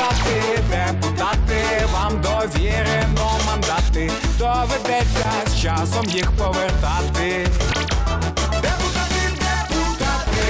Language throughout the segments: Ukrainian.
депутати, депутати, вам довірено мандати. Доведеться з часом їх повертати. Депутати, депутати.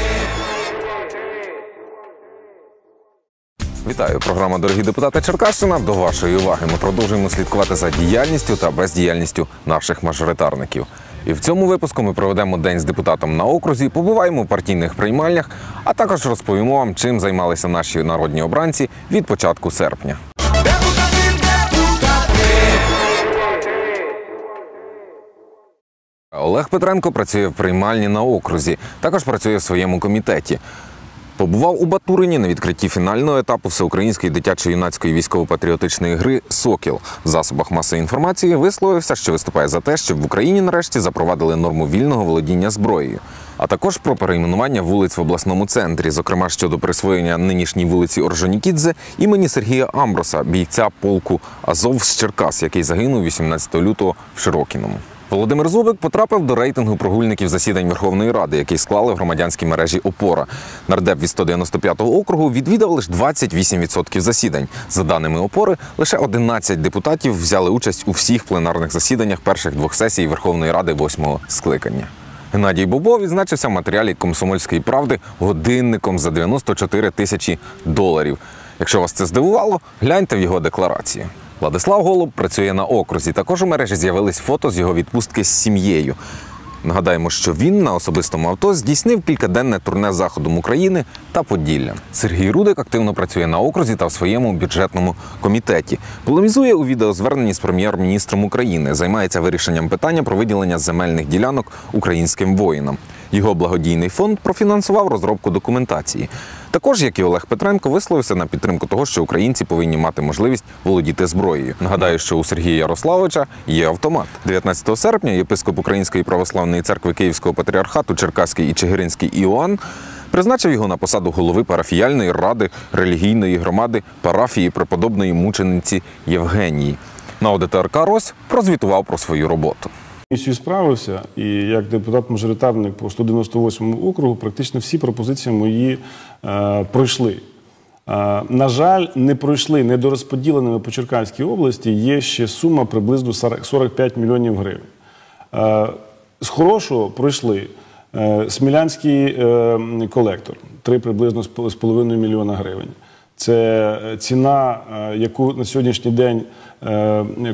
Вітаю, програма Дорогі депутати Черкащина. До вашої уваги ми продовжуємо слідкувати за діяльністю та бездіяльністю наших мажоритарників. І в цьому випуску ми проведемо день з депутатом на окрузі, побуваємо у партійних приймальнях, а також розповімо вам, чим займалися наші народні обранці від початку серпня. Олег Петренко працює в приймальні на окрузі, також працює в своєму комітеті. Побував у Батурині на відкритті фінального етапу всеукраїнської дитячо-юнацької військово-патріотичної гри Сокіл в засобах масової інформації висловився, що виступає за те, щоб в Україні нарешті запровадили норму вільного володіння зброєю, а також про перейменування вулиць в обласному центрі, зокрема щодо присвоєння нинішній вулиці Орджонікідзе імені Сергія Амброса, бійця полку Азов з Черкас, який загинув 18 лютого в Широкіному. Володимир Зубик потрапив до рейтингу прогульників засідань Верховної Ради, який склали в громадянській мережі Опора. Нардеп від 195-го округу відвідав лише 28% засідань. За даними опори, лише 11 депутатів взяли участь у всіх пленарних засіданнях перших двох сесій Верховної Ради восьмого скликання. Геннадій Бобо відзначився в матеріалі комсомольської правди годинником за 94 тисячі доларів. Якщо вас це здивувало, гляньте в його декларації. Владислав Голуб працює на окрузі. Також у мережі з'явились фото з його відпустки з сім'єю. Нагадаємо, що він на особистому авто здійснив кількаденне турне заходом України та Поділля. Сергій Рудик активно працює на окрузі та в своєму бюджетному комітеті. Полемізує у відеозверненні з прем'єр-міністром України. Займається вирішенням питання про виділення земельних ділянок українським воїнам. Його благодійний фонд профінансував розробку документації. Також, як і Олег Петренко, висловився на підтримку того, що українці повинні мати можливість володіти зброєю. Нагадаю, що у Сергія Ярославовича є автомат. 19 серпня єпископ Української православної церкви Київського патріархату Черкаський і Чигиринський Іоанн призначив його на посаду голови парафіяльної ради релігійної громади парафії преподобної мучениці Євгенії. На ОДТРК Рось прозвітував про свою роботу. Місію справився, і як депутат-мажоритарник по 198 округу, практично всі пропозиції мої е, пройшли. Е, на жаль, не пройшли недорозподіленими по Черкаській області. Є ще сума приблизно 45 мільйонів гривень. Е, з хорошого пройшли е, Смілянський е, колектор 3 приблизно з половиною мільйона гривень. Це е, ціна, е, яку на сьогоднішній день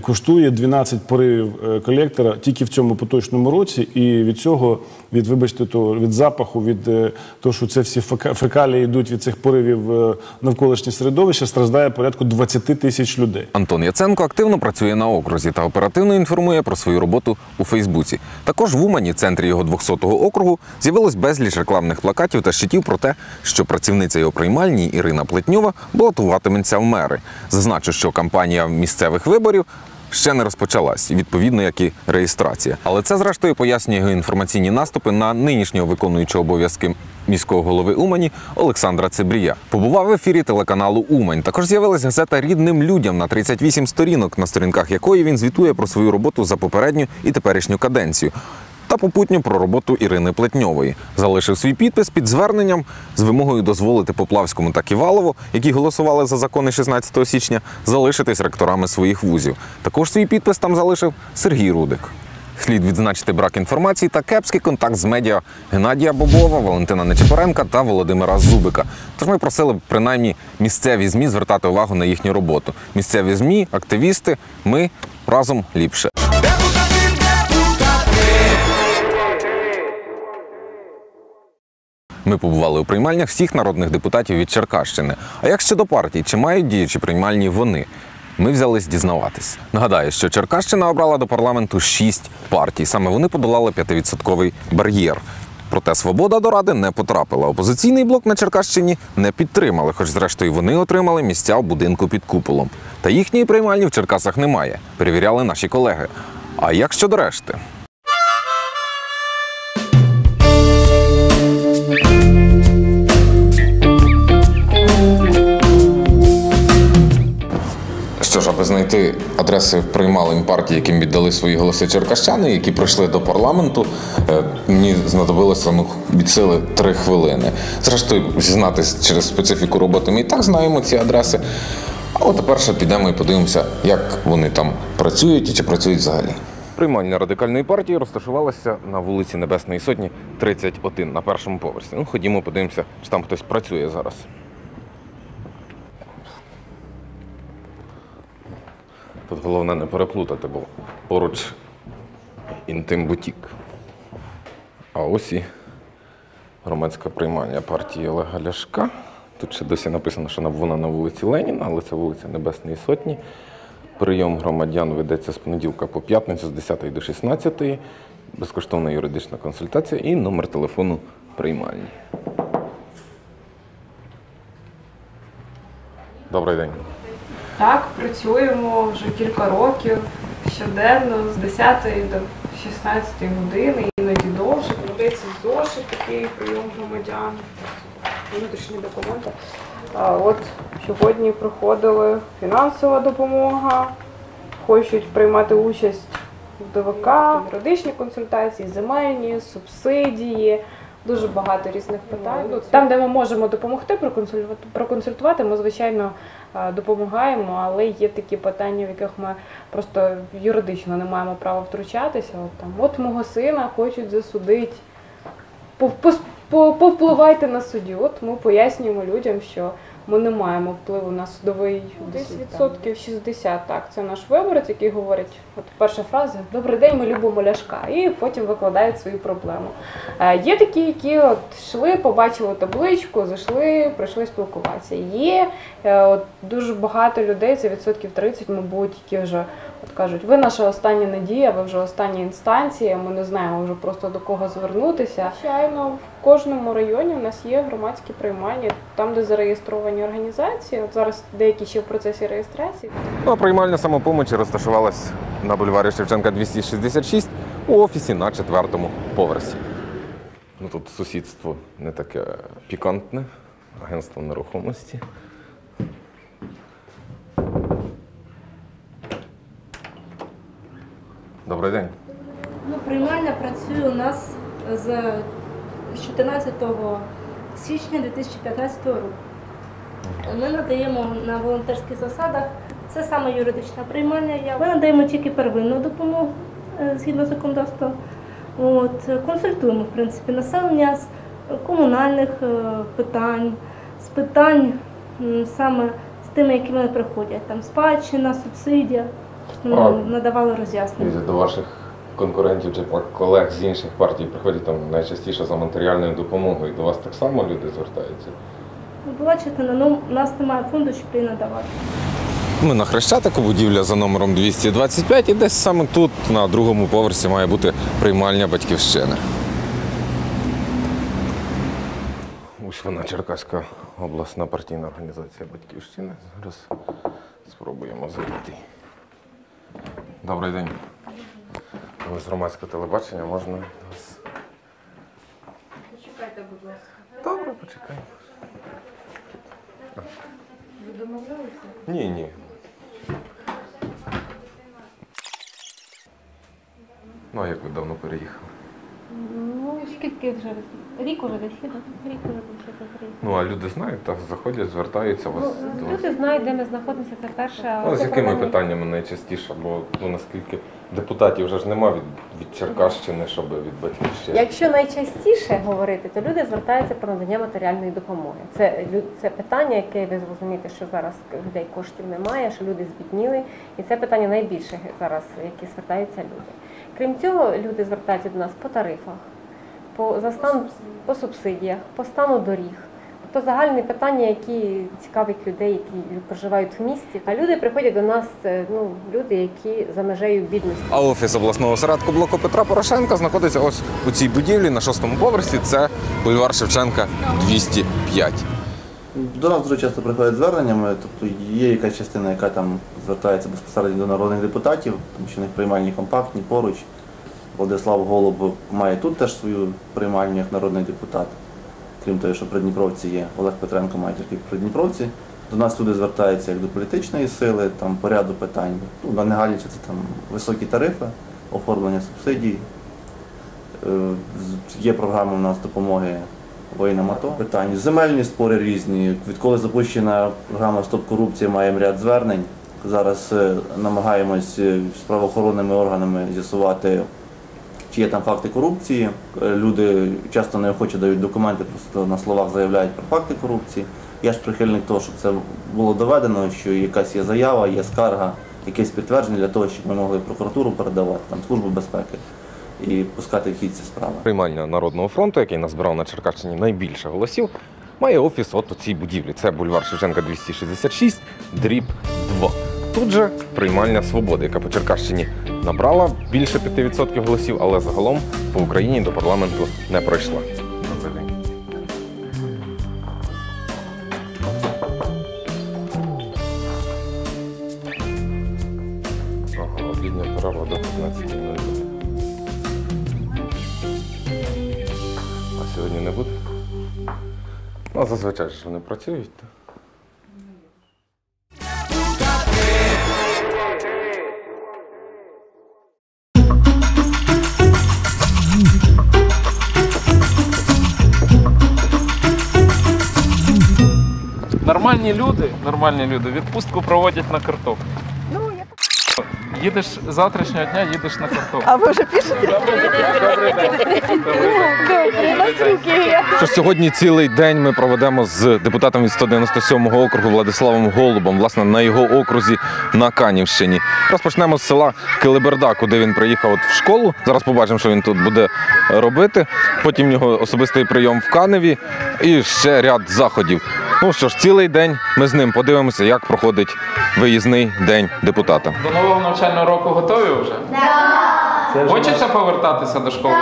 коштує 12 поривів е, колектора тільки в цьому поточному році. І від цього, від вибачте, то від запаху, від е, того, що це всі фека- фекалії йдуть від цих поривів е, навколишнє середовище, страждає порядку 20 тисяч людей. Антон Яценко активно працює на окрузі та оперативно інформує про свою роботу у Фейсбуці. Також в Умані, центрі його 200-го округу, з'явилось безліч рекламних плакатів та щитів про те, що працівниця його приймальні Ірина Плетньова балотуватиметься в мери. Зазначу, що кампанія місцевих виборів. Ще не розпочалась, відповідно, як і реєстрація. Але це, зрештою, пояснює його інформаційні наступи на нинішнього виконуючого обов'язки міського голови Умані Олександра Цибрія. Побував в ефірі телеканалу Умань. Також з'явилась газета Рідним людям на 38 сторінок, на сторінках якої він звітує про свою роботу за попередню і теперішню каденцію. Та попутню про роботу Ірини Плетньової залишив свій підпис під зверненням з вимогою дозволити Поплавському та Ківалову, які голосували за закони 16 січня, залишитись ректорами своїх вузів. Також свій підпис там залишив Сергій Рудик. Слід відзначити брак інформації та кепський контакт з медіа Геннадія Бобова, Валентина Нечепоренка та Володимира Зубика. Тож ми просили принаймні місцеві змі звертати увагу на їхню роботу. Місцеві змі, активісти, ми разом ліпше. Ми побували у приймальнях всіх народних депутатів від Черкащини. А як щодо партій, чи мають діючі приймальні вони? Ми взялись дізнаватись. Нагадаю, що Черкащина обрала до парламенту шість партій. Саме вони подолали п'ятивідсотковий бар'єр. Проте свобода до ради не потрапила. Опозиційний блок на Черкащині не підтримали, хоч зрештою вони отримали місця в будинку під куполом. Та їхньої приймальні в Черкасах немає. Перевіряли наші колеги. А як щодо решти? Аби знайти адреси приймалень партій, яким віддали свої голоси черкащани, які прийшли до парламенту, е, мені знадобилося ну, від сили три хвилини. Зрештою, зізнатись через специфіку роботи, ми і так знаємо ці адреси. Але тепер ще підемо і подивимося, як вони там працюють і чи працюють взагалі. Приймальня радикальної партії розташувалася на вулиці Небесної Сотні, 31 на першому поверсі. Ну, ходімо, подивимося, чи там хтось працює зараз. Тут головне не переплутати, бо поруч інтим-бутік. А ось і громадська приймальня партії Олега Ляшка. Тут ще досі написано, що вона на вулиці Леніна, але це вулиця Небесної Сотні. Прийом громадян ведеться з понеділка по п'ятницю з 10 до 16, безкоштовна юридична консультація і номер телефону приймальні. Добрий день. Так, працюємо вже кілька років щоденно з 10 до 16 години, іноді довше. Ведеться зошит такий прийом громадян, внутрішні документи. А от сьогодні приходили фінансова допомога, хочуть приймати участь в ДВК, юридичні консультації, земельні, субсидії. Дуже багато різних питань. Ну, Там, де ми можемо допомогти проконсультувати, ми звичайно допомагаємо, але є такі питання, в яких ми просто юридично не маємо права втручатися. От там, от мого сина хочуть засудити. Повпливайте на суддю. От ми пояснюємо людям, що ми не маємо впливу на судовий десь відсотків 60. Так, це наш виборець, який говорить, от перша фраза Добрий день, ми любимо ляшка, і потім викладають свою проблему. Е, Є такі, які от йшли, побачили табличку, зайшли, прийшли спілкуватися. Є е, от дуже багато людей, це відсотків 30, мабуть, які вже от кажуть, ви наша остання надія, ви вже остання інстанція, ми не знаємо вже просто до кого звернутися. Звичайно, в кожному районі у нас є громадські приймальні, там, де зареєстровані організації. От зараз деякі ще в процесі реєстрації. Ну, а приймальня самопомочі розташувалась на бульварі Шевченка 266 у офісі на четвертому поверсі. Ну, тут сусідство не таке пікантне, агентство нерухомості. Добрий день. Ну, приймальня працює у нас з 14 січня 2015 року. Ми надаємо на волонтерських засадах, це саме юридична приймальня. Ми надаємо тільки первинну допомогу е, згідно законодавства. От, е, консультуємо в принципі населення з комунальних е, питань, з питань саме з тими, які вони приходять, там спадщина, субсидія. Ми А. надавали роз'яснення. До ваших конкурентів чи колег з інших партій приходять там найчастіше за матеріальною допомогою. До вас так само люди звертаються. Була частина, ну у нас немає фонду, щоб її надавати. Ми на Хрещатику, будівля за номером 225, і десь саме тут, на другому поверсі, має бути приймальня батьківщини. Ось вона Черкаська обласна партійна організація Батьківщини. Зараз спробуємо зайти. Добрий день. З громадського телебачення можна вас. Почекайте, будь ласка. Добре, почекай. Ви домовлялися? Ні, ні. Ну, а як ви давно переїхали? Ну, скільки вже? Рік уже десь, да? рік уже десь. Ну, а люди знають, так заходять, звертаються вас. до. Люди знають, де ми знаходимося, це перше. Ну, з Це якими проблема. питаннями найчастіше? Бо ну, наскільки депутатів вже ж нема від, від Черкащини, щоб від батьківщини. Якщо найчастіше говорити, то люди звертаються про надання матеріальної допомоги. Це лю- це питання, яке ви зрозумієте, що зараз людей коштів немає, що люди збідніли, і це питання найбільше зараз, які звертаються люди. Крім цього, люди звертаються до нас по тарифах, по за стан по субсидіях, по стану доріг. Тобто загальні питання, які цікавлять людей, які проживають в місті. А люди приходять до нас, ну люди, які за межею бідності. А офіс обласного осередку блоку Петра Порошенка знаходиться ось у цій будівлі на шостому поверсі. Це бульвар Шевченка 205. До нас дуже часто приходять зверненнями, тобто є якась частина, яка там звертається безпосередньо до народних депутатів, тому що в них приймальні компактні поруч. Владислав Голуб має тут теж свою приймальню як народний депутат. Крім того, що при Дніпровці є, Олег Петренко має тільки при Дніпровці. До нас люди звертаються як до політичної сили, там по ряду питань. Ну, на Негалічі це там високі тарифи, оформлення субсидій. Е, Є програма у нас допомоги воїнам АТО. Питання. Земельні спори різні. Відколи запущена програма Стоп корупція, маємо ряд звернень. Зараз е, намагаємось е, з правоохоронними органами з'ясувати, чи є там факти корупції. Е, Люди часто неохоче дають документи, просто на словах заявляють про факти корупції. Я ж прихильник того, щоб це було доведено, що якась є заява, є скарга, якесь підтвердження для того, щоб ми могли прокуратуру передавати, там службу безпеки і пускати в хід ці справи. Приймальня Народного фронту, який назбирав на Черкащині найбільше голосів, має офіс от у цій будівлі. Це бульвар Шевченка 266, дріб 2. Тут же приймальня свободи, яка по Черкащині набрала більше 5% голосів, але загалом по Україні до парламенту не пройшла. Зазвичай ж вони працюють. Нормальні люди, нормальні люди відпустку проводять на картоплю. Ну, Їдеш з завтрашнього дня, їдеш на картоплю. А ви вже пишете? Добрий день. Добре, у нас руки Тож сьогодні цілий день ми проведемо з депутатом від 197-го округу Владиславом Голубом, власне, на його окрузі на Канівщині. Розпочнемо з села Килиберда, куди він приїхав от в школу. Зараз побачимо, що він тут буде робити. Потім в нього особистий прийом в Каневі і ще ряд заходів. Ну що ж, цілий день ми з ним подивимося, як проходить виїзний день депутата. До нового навчального року готові вже? Так. Хочеться повертатися до школи?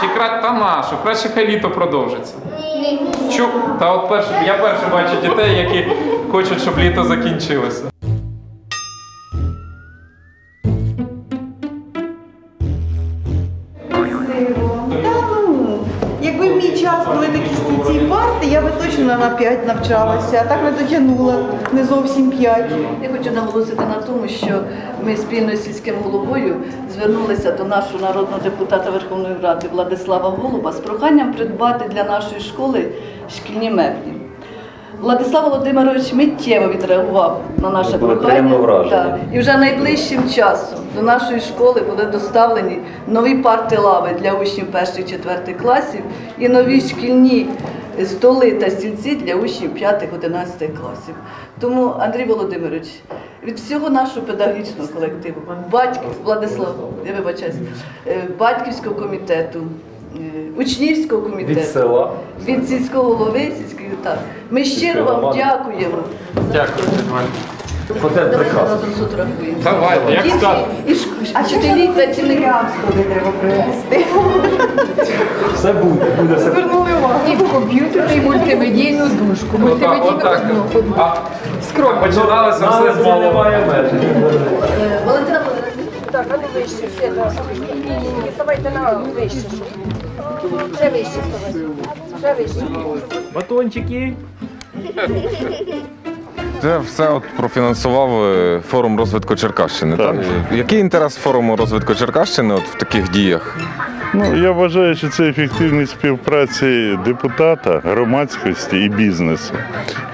Чи краще та нашу, краще хай літо продовжиться. Ні. Чу... Та от перше, я перше бачу дітей, які хочуть, щоб літо закінчилося. Точно на 5 навчалася, а так не дотягнула, не зовсім 5. Я хочу наголосити на тому, що ми спільно з сільським головою звернулися до нашого народного депутата Верховної Ради Владислава Голуба з проханням придбати для нашої школи шкільні меблі. Владислав Володимирович миттєво відреагував на наше прохання. Так. І вже найближчим часом до нашої школи були доставлені нові парти лави для учнів перших четвертих класів і нові шкільні столи та стільці для учнів 5-11 класів. Тому, Андрій Володимирович, від всього нашого педагогічного колективу, батьків, Владислав, я вибачаюсь, е, батьківського комітету, е, учнівського комітету, від села, від сільського голови, сільської так. Ми щиро вам дякуємо. Дякую, Разом сфотографуємо. Давайте, як ш- вчителі, і працівники. Туди треба привезти. Звернули увагу. І комп'ютер, і мультимедійну дужку. Отак, Мультимедійну одну. А, а починалося все з малого. Е, Валентина. Так, а ну вище, все, да. Ні, ні, ні, ставайте на вище. Ще вище ставайте. Ще вище. Батончики. Це все от профінансував е, форум розвитку Черкащини. Так. Який інтерес форуму розвитку Черкащини от в таких діях? Ну, я вважаю, що це ефективність співпраці депутата, громадськості і бізнесу.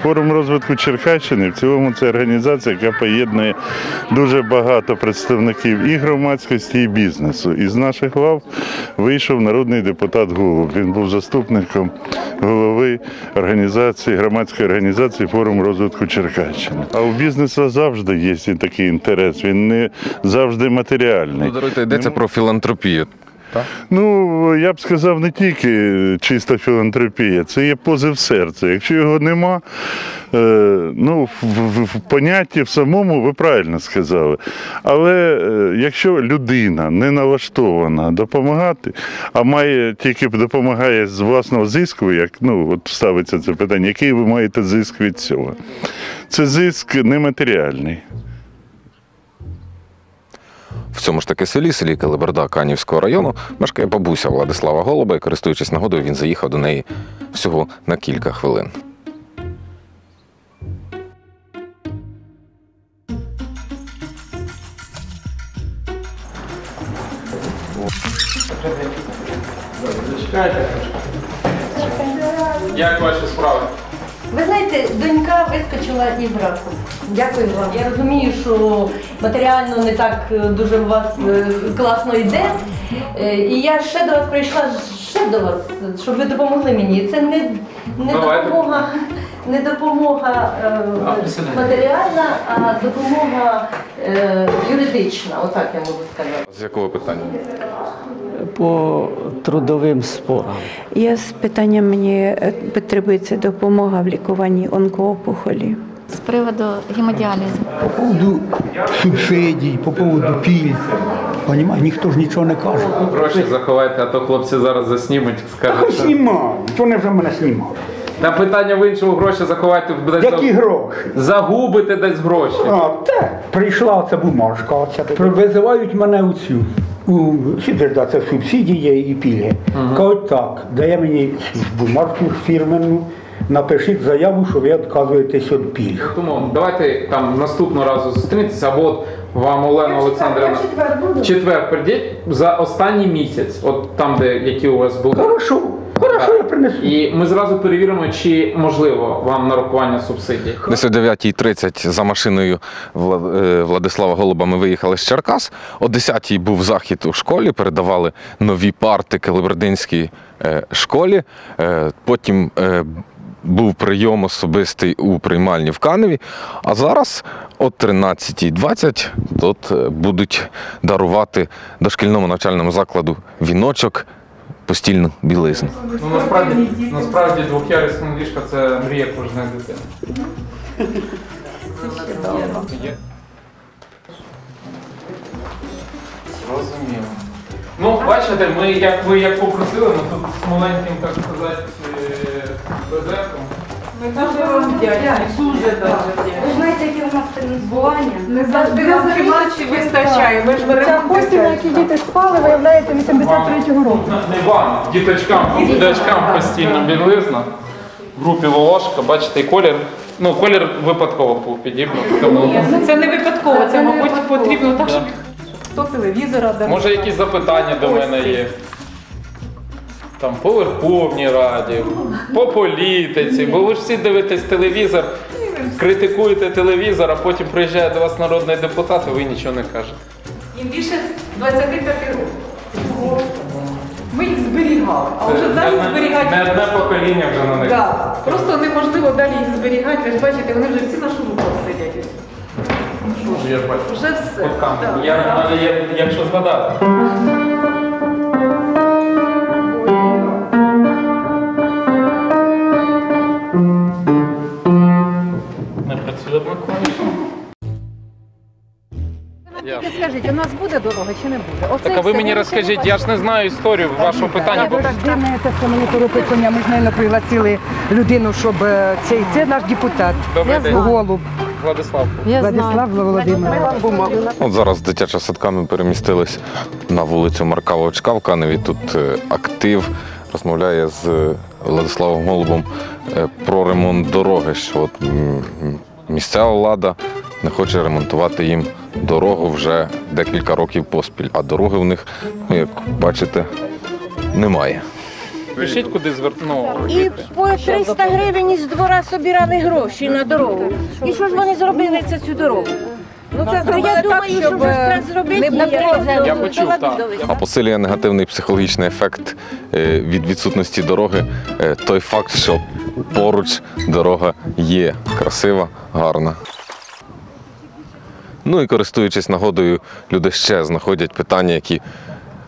Форум розвитку Черкащини в цілому це організація, яка поєднує дуже багато представників і громадськості, і бізнесу. Із наших лав вийшов народний депутат Голуб. Він був заступником голови організації, громадської організації форум розвитку Черкащини. А у бізнесу завжди є такий інтерес. Він не завжди матеріальний. Ну, даруйте, йдеться про філантропію. Ну, я б сказав, не тільки чиста філантропія, це є позив серця. Якщо його нема, е, ну, в, в, в понятті в самому ви правильно сказали. Але е, якщо людина не налаштована допомагати, а має тільки допомагає з власного зиску, як ну, от ставиться це питання, який ви маєте зиск від цього? Це зиск нематеріальний. В цьому ж таки селі, селі Калиберда Канівського району, мешкає бабуся Владислава Голуба, і користуючись нагодою, він заїхав до неї всього на кілька хвилин. Як ваші справи? Ви знаєте, донька вискочила із братом. Дякую вам. Я розумію, що матеріально не так е, дуже у вас е, класно йде. Е, І я ще до вас прийшла ще до вас, щоб ви допомогли мені. Це не, не Давайте. допомога, не допомога е, матеріальна, а допомога е, юридична. Отак я можу сказати. З якого питання? По трудовим спорам. Є з питанням мені е, потребується допомога в лікуванні онкоопухолі. З приводу гемодіалізу. По поводу субсидій, по поводу пільг. Понімаєш, ніхто ж нічого не каже. Гроші заховайте, а то хлопці зараз заснімуть, скажуть. що- Знімаю, то не вже мене знімав. Та питання в іншому гроші заховайте десь. Які за- гроші? Загубите десь гроші. А, те, прийшла ця бумажка, оця. Визивають мене у цю. Це субсидії і пільги. Кажуть так, дає мені бумажку фірменну, напишіть заяву, що ви відказуєтесь від пільг. Тому давайте там наступного разу зустрінетеся, або от вам Олена Олександрівна. Четвер прийдіть за останній місяць, от там, де які у вас були. Хорошо, хорошо, я принесу. І ми зразу перевіримо, чи можливо вам нарахування субсидій. Десь о 9.30 за машиною Вла- е, Владислава Голуба ми виїхали з Черкас. О 10.00 був захід у школі, передавали нові парти Калибердинській е, школі. Е, Потім е, був прийом особистий у приймальні в Каневі. А зараз о 13.20 тут е, будуть дарувати дошкільному навчальному закладу віночок, постільну білизну. Ну насправді, насправді двох'ярусне ліжка це мрія кожної дитини. Розуміло. Ну, бачите, ми як ви як попросили, ми тут з маленьким, так сказати, е, безреком. Ми дуже вам вдячні, дуже дуже вдячні. Ви знаєте, яке у нас фінансування? Не завжди нам фінансів вистачає. Ми ж беремо Ця хостів, на якій діти спали, виявляється 83-го року. Не вам, діточкам, діточкам постійно білизна. В групі Волошка, бачите, і колір. Ну, колір випадково був підібраний. тому- ну це не випадково, це, мабуть, потрібно так, щоб хто телевізора дав. Може, якісь запитання до мене є? Там по Верховній Раді, по політиці, бо ви ж всі дивитесь телевізор, критикуєте телевізор, а потім приїжджає до вас народний депутат, і ви нічого не кажете. Їм більше 25 років. Ми їх зберігали, а вже далі зберігати. Не одне покоління вже на них. Да. Просто неможливо далі їх зберігати. Ви ж бачите, вони вже всі на шурупах сидять. Бачу? Вже все. Да. Я, я, я, якщо згадати. Тільки скажіть, у нас буде дорога чи не буде? Оце Так а ви все. мені розкажіть, я ж не знаю історію вашого питання. бо- Так дивне, те, що мені торопиться, ми ж, мабуть, пригласили людину, щоб е, цей, це наш депутат. Добрий день. Голуб. Владислав. Владислав Володимирович. От зараз з дитячого садка ми перемістились на вулицю Марка Вовчка в Каневі. Тут е, актив розмовляє з е, Владиславом Голубом е, про ремонт дороги. Що от м, м, місцева влада не хоче ремонтувати їм дорогу вже декілька років поспіль, а дороги в них, як бачите, немає. Пишіть куди зверну. І по 300 гривень із двора собирали гроші на дорогу. І що ж вони зробили це цю дорогу? Ну це я зробили так, думаю, що щоб вже е, зробити. не було Я почув, так. А посилює негативний психологічний ефект е, від відсутності дороги е, той факт, що поруч дорога є красива, гарна. Ну і користуючись нагодою, люди ще знаходять питання, які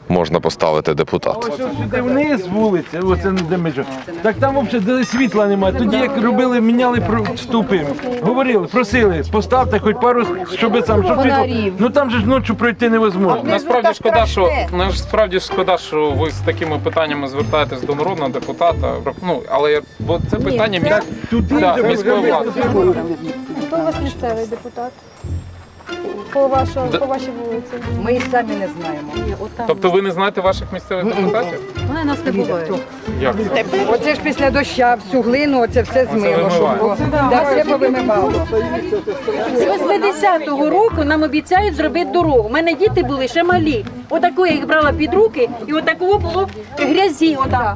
можна поставити депутату. Ось сюди вниз вулиця, оце не де межа. Так там взагалі де світла немає. Тоді як робили, міняли про- ступи. Говорили, просили, поставте хоч пару, щоб там, щоб світло. Ну там же ж ночі пройти невозможно. Насправді шкода, що насправді шкода, що ви з такими питаннями звертаєтесь до народного депутата. Ну але бо це питання міс... да, міської влади. Хто у вас місцевий депутат? По, вашого, Да. по вашій вулиці? Ми і самі не знаємо. Тобто ви не знаєте ваших місцевих депутатів? Вони нас не буває. Як? Оце ж після доща всю глину, оце все змило. щоб вимиває. було. Да, все повимивало. З 80-го року нам обіцяють зробити дорогу. У мене діти були ще малі. Отаку я їх брала під руки, і отакого було грязі. Отак.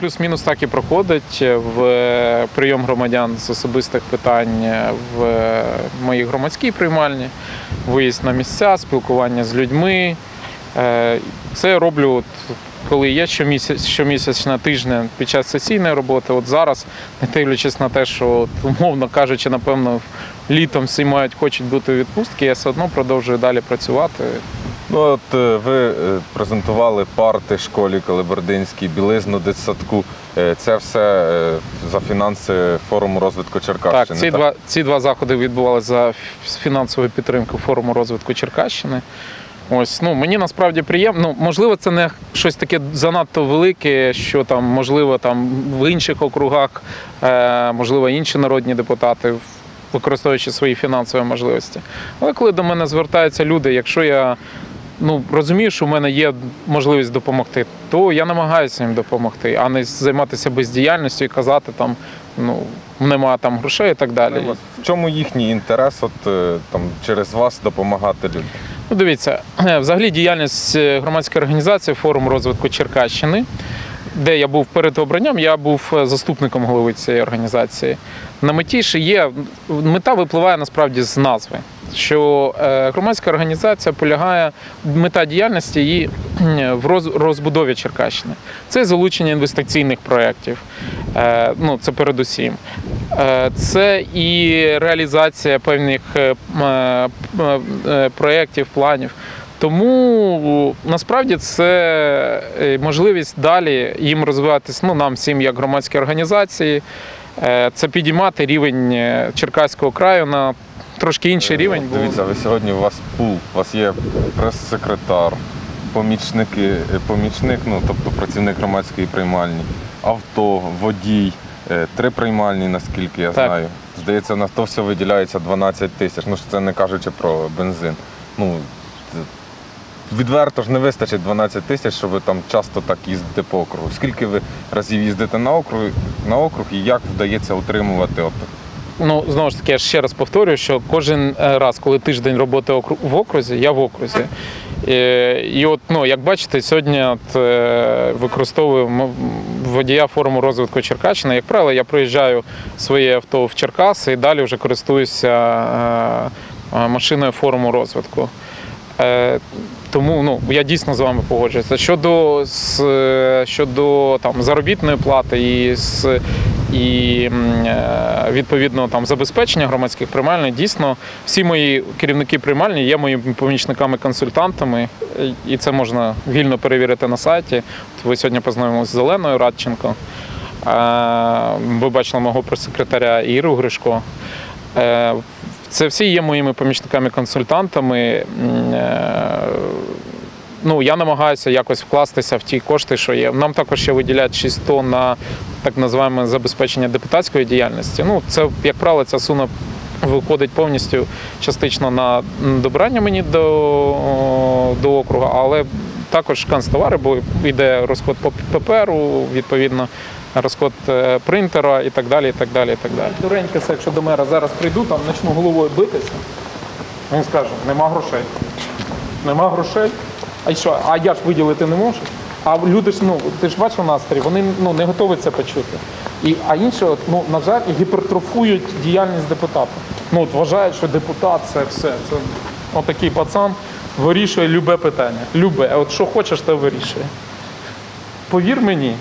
Плюс-мінус так і проходить в е, прийом громадян з особистих питань е, в е, моїй громадській приймальні, виїзд на місця, спілкування з людьми. Е, Це роблю, от, коли є щомісяць, щомісячна тижня під час сесійної роботи. От зараз, не дивлячись на те, що от, умовно кажучи, напевно, літом всі мають хочуть бути у відпустці, я все одно продовжую далі працювати. Ну от е, ви е, презентували парти школі Калибердинській, білизну дитсадку. Е, Це все за фінанси форуму розвитку Черкащини. Так, ці два, ці два заходи відбувалися за ф- фінансовою підтримкою форуму розвитку Черкащини. Ось, ну, мені насправді приємно. Ну, можливо, це не щось таке занадто велике, що там, можливо, там в інших округах, е, можливо, інші народні депутати, використовуючи свої фінансові можливості. Але коли до мене звертаються люди, якщо я ну, розумію, що в мене є можливість допомогти, то я намагаюся їм допомогти, а не займатися бездіяльністю і казати там, ну, нема там грошей і так далі. В чому їхній інтерес от, е, там, через вас допомагати людям? Ну, дивіться, взагалі діяльність е, громадської організації форум розвитку Черкащини, де я був перед обранням, я був е, заступником голови цієї організації. На меті ще є мета випливає насправді з назви. Що е, громадська організація полягає, мета діяльності її в роз- розбудові Черкащини. Це залучення інвестиційних проєктів, е, ну це передусім. Е, Це і реалізація певних е, е, е, проєктів, планів. Тому насправді це е, можливість далі їм розвиватись, ну нам всім як громадські організації. Е, Це підіймати рівень е, Черкаського краю на трошки інший рівень. Дивіться, ви сьогодні у вас пул, у вас є прес-секретар, помічники, помічник, ну тобто працівник громадської приймальні, авто, водій, три приймальні, наскільки я Так. знаю. Здається, на то все виділяється 12 тисяч. Ну це не кажучи про бензин. Ну відверто ж не вистачить 12 тисяч, щоб ви там часто так їздити по округу. Скільки ви разів їздите на округ, на округ і як вдається утримувати от Ну, знову ж таки, я ще раз повторюю, що кожен е, раз, коли тиждень роботи в окрузі, я в окрузі. Е, І от, ну, як бачите, сьогодні от, е, використовую водія форуму розвитку Черкащини. Як правило, я проїжджаю своє авто в Черкаси і далі вже користуюся машиною форуму розвитку. Е, Тому ну, я дійсно з вами погоджуюся. Щодо, з, е, щодо там, заробітної плати і, з, і е, відповідно там, забезпечення громадських приймальних, дійсно всі мої керівники приймальні є моїми помічниками-консультантами, і- це можна вільно перевірити на сайті. Ви сьогодні познайомилися з Оленою Радченко. Е, Ви бачили мого прес-секретаря Іру Гришко. Це всі є моїми помічниками-консультантами. Е, Ну, я намагаюся якось вкластися в ті кошти, що є. Нам також ще виділяють 6 тонн на так називаємо забезпечення депутатської діяльності. Ну, це, як правило, ця сума виходить повністю частично на добрання мені до, до округу, але також канцтовари, бо йде розход паперу, відповідно, розход е, принтера і так далі. і так далі, і так далі. Дуреньке, це якщо до мера зараз прийду, там почну головою битися. Він скаже, нема грошей. Нема грошей. А що? А я ж виділити не можу. А люди ж, ну, ти ж бачив настрій, вони ну, не готові це почути. І, а інше, ну, на жаль, гіпертрофують діяльність депутата. Ну, от вважають, що депутат це все. Це отакий пацан вирішує любе питання. Любе. А от що хочеш, те вирішує. Повір мені,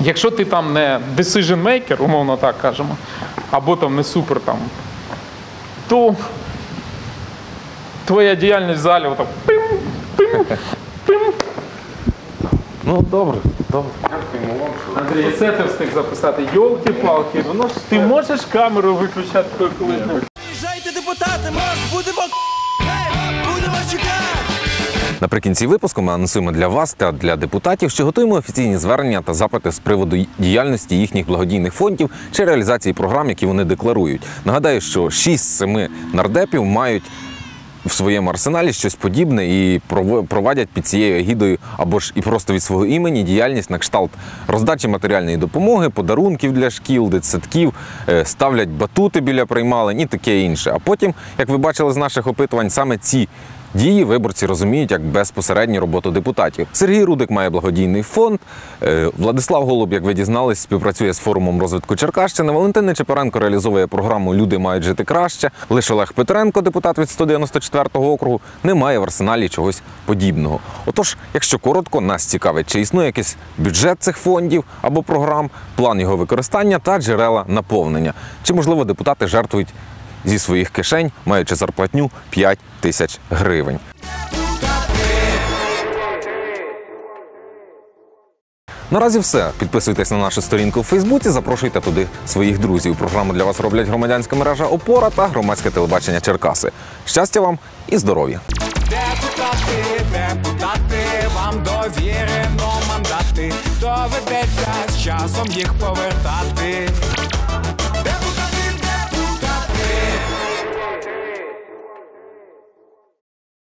якщо ти там не decision maker, умовно так кажемо, або там не супер там, то твоя діяльність в залі отак пим, пим, пим. Ну добре, добре. Андрій, це ти встиг записати. Йолки-палки, воно ж ти можеш камеру виключати коли-небудь. Приїжджайте, депутати, ми будемо. Наприкінці випуску ми анонсуємо для вас та для депутатів, що готуємо офіційні звернення та запити з приводу діяльності їхніх благодійних фондів чи реалізації програм, які вони декларують. Нагадаю, що 6 з 7 нардепів мають в своєму арсеналі щось подібне і проводять під цією егідою або ж і просто від свого імені діяльність на кшталт роздачі матеріальної допомоги, подарунків для шкіл, дитсадків, е, ставлять батути біля приймалень і таке інше. А потім, як ви бачили з наших опитувань, саме ці дії виборці розуміють як безпосередню роботу депутатів. Сергій Рудик має благодійний фонд. е, Владислав Голуб, як ви дізнались, співпрацює з форумом розвитку Черкащини. Валентин Нечепоренко реалізовує програму Люди мають жити краще. Лише Олег Петренко, депутат від 194-го округу, не має в арсеналі чогось подібного. Отож, якщо коротко, нас цікавить, чи існує якийсь бюджет цих фондів або програм, план його використання та джерела наповнення. Чи можливо депутати жертвують зі своїх кишень, маючи зарплатню 5 тисяч гривень. Наразі все. Підписуйтесь на нашу сторінку в Фейсбуці, запрошуйте туди своїх друзів. Програму для вас роблять громадянська мережа Опора та громадське телебачення Черкаси. Щастя вам і здоров'я! Депутати, депутати, вам довірено мандати. Доведеться з часом їх повертати.